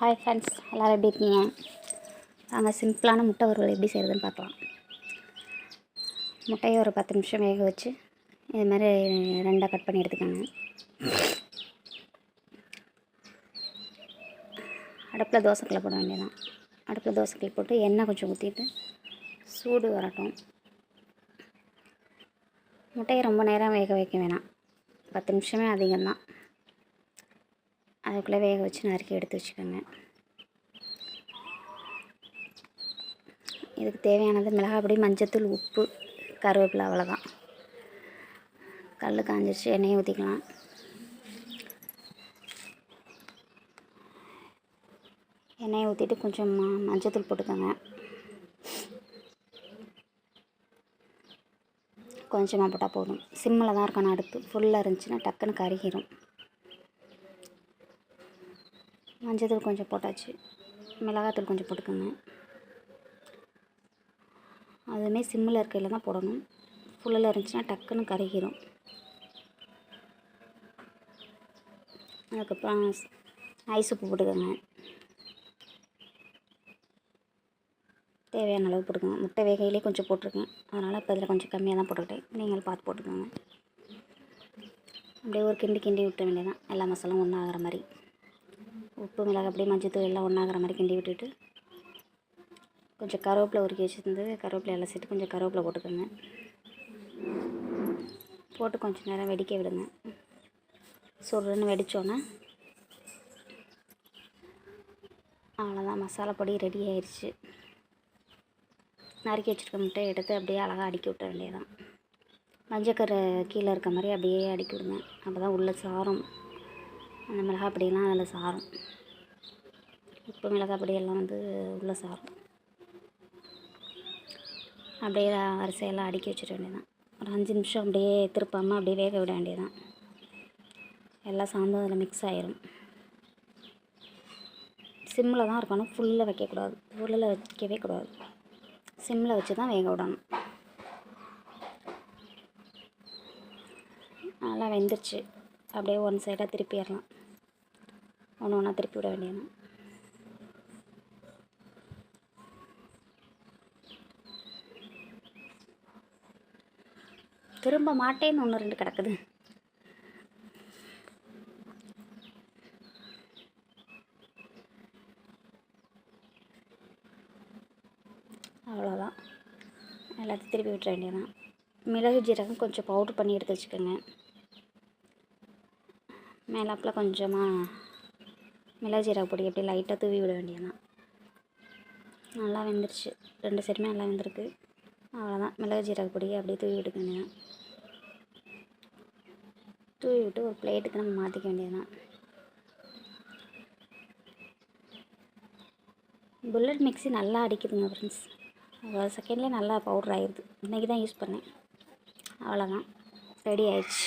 Hi friends எல்லோரும் எப்படி இருக்கீங்க? நாங்கள் சிம்பிளான முட்டை வறுவல் எப்படி செய்கிறதுன்னு பார்க்கலாம். முட்டையை ஒரு பத்து நிமிஷம் வேக வச்சு இது மாதிரி ரெண்டாக கட் பண்ணி எடுத்துக்கோங்க. அடுப்பில் தோசைக்கல்லை போட வேண்டியதான் அடுப்பில் தோசைக்கல் போட்டு எண்ணெய் கொஞ்சம் ஊற்றிட்டு சூடு வரட்டும். முட்டையை ரொம்ப நேரம் வேக வைக்க வேணாம். பத்து நிமிஷமே அதிகம்தான். அதுக்குள்ளே வேக வச்சு நறுக்கி எடுத்து வச்சுக்கோங்க. இதுக்கு தேவையானது மிளகாய் பொடி மஞ்சத்தூள் உப்பு கருவேப்பிலை அவ்வளோதான். கல் காஞ்சிருச்சு எண்ணெயை ஊற்றிக்கலாம். எண்ணெயை ஊற்றிட்டு கொஞ்சம் மஞ்சத்தூள் போட்டுக்கோங்க. கொஞ்சமாக போட்டால் போதும். சிம்மில் தான் இருக்கணும் அடுப்பு. ஃபுல்லாக இருந்துச்சுன்னா டக்குன்னு கருகிரும். மஞ்சத்தூள் கொஞ்சம் போட்டாச்சு. மிளகாத்தூள் கொஞ்சம் போட்டுக்கோங்க. அதுவுமே சிம்மில் இருக்கையில் தான் போடணும். ஃபுல்லில் இருந்துச்சுன்னா டக்குன்னு கருகிரும். அதுக்கப்புறம் ஐஸ் உப்பு போட்டுக்கோங்க. தேவையான அளவு போட்டுக்கோங்க. முட்டை வேகையிலே கொஞ்சம் போட்டிருக்கேன். அதனால் இப்போ இதில் கொஞ்சம் கம்மியாக தான் போட்டுக்கிட்டேன். நீங்கள் பார்த்து போட்டுக்கோங்க. அப்படியே ஒரு கிண்டி கிண்டி விட்ட வேண்டியதான் எல்லா மசாலாவும் ஒன்றாகிற மாதிரி. உப்பு மிளகாய் அப்படியே மஞ்சத்தூள் எல்லாம் ஒன்றாகிற மாதிரி கிண்டி விட்டுட்டு கொஞ்சம் கருவேப்பிலை உருக்கி வச்சுருந்து கருவேப்பிலை எல்லாம் சேர்த்து கொஞ்சம் கருவேப்பிலை போட்டுக்கோங்க. போட்டு கொஞ்சம் நேரம் வெடிக்க விடுங்க. சுருன்னு வெடித்தோன்னே அவ்வளோதான் மசாலா பொடி ரெடி ஆயிடுச்சு நறுக்கி வச்சுருக்க முட்டை எடுத்து அப்படியே அழகாக அடுக்கி விட்ட வேண்டியதான் மஞ்சக்கரை கீழே இருக்க மாதிரி அப்படியே அடுக்கி விடுங்க. அப்போ தான் உள்ள சாரும் அந்த மிளகாய் பொடியெல்லாம் அதில் சாரும் உப்பு மிளகாய் பொடியெல்லாம் வந்து உள்ளே சாரும் அப்படியே வரிசையெல்லாம் அடுக்கி வச்சிட வேண்டியதான் ஒரு அஞ்சு நிமிஷம் அப்படியே திருப்பாமல் அப்படியே வேக விட வேண்டியதான் எல்லாம் சாந்தும் அதில் மிக்ஸ் ஆயிரும். சிம்மில் தான் இருக்கணும். ஃபுல்லில் வைக்கக்கூடாது. ஃபுல்லில் வைக்கவே கூடாது. சிம்மில் வச்சு தான் வேக விடணும். நல்லா வெந்துருச்சு. அப்படியே ஒன் சைடாக திருப்பிடலாம். ஒன்று ஒன்றா திருப்பி விட வேண்டியது திரும்ப மாட்டேன்னு ஒன்று ரெண்டு கிடக்குது. அவ்வளோதான் எல்லாத்தையும் திருப்பி விட்டுற வேண்டியதான் மிளகு ஜீரகம் கொஞ்சம் பவுட்ரு பண்ணி எடுத்து வச்சுக்கோங்க. மேலாப்பில் கொஞ்சமாக மிளகு ஜீரக பொடி அப்படியே லைட்டாக தூவி விட வேண்டியதான் நல்லா வெந்துருச்சு. ரெண்டு சைடுமே நல்லா வெந்திருக்கு. அவ்வளோதான் மிளகு ஜீரக பொடியை அப்படியே தூவி விட்டுக்க வேண்டியதான் தூவி விட்டு ஒரு பிளேட்டுக்கு நம்ம மாற்றிக்க வேண்டியதான் புல்லட் மிக்ஸி நல்லா அடிக்குதுங்க ஃப்ரெண்ட்ஸ் ஒரு செகண்ட்லேயே நல்லா பவுட்ரு ஆயிடுது இன்றைக்கி தான் யூஸ் பண்ணேன். அவ்வளோதான் ரெடி ஆயிடுச்சு.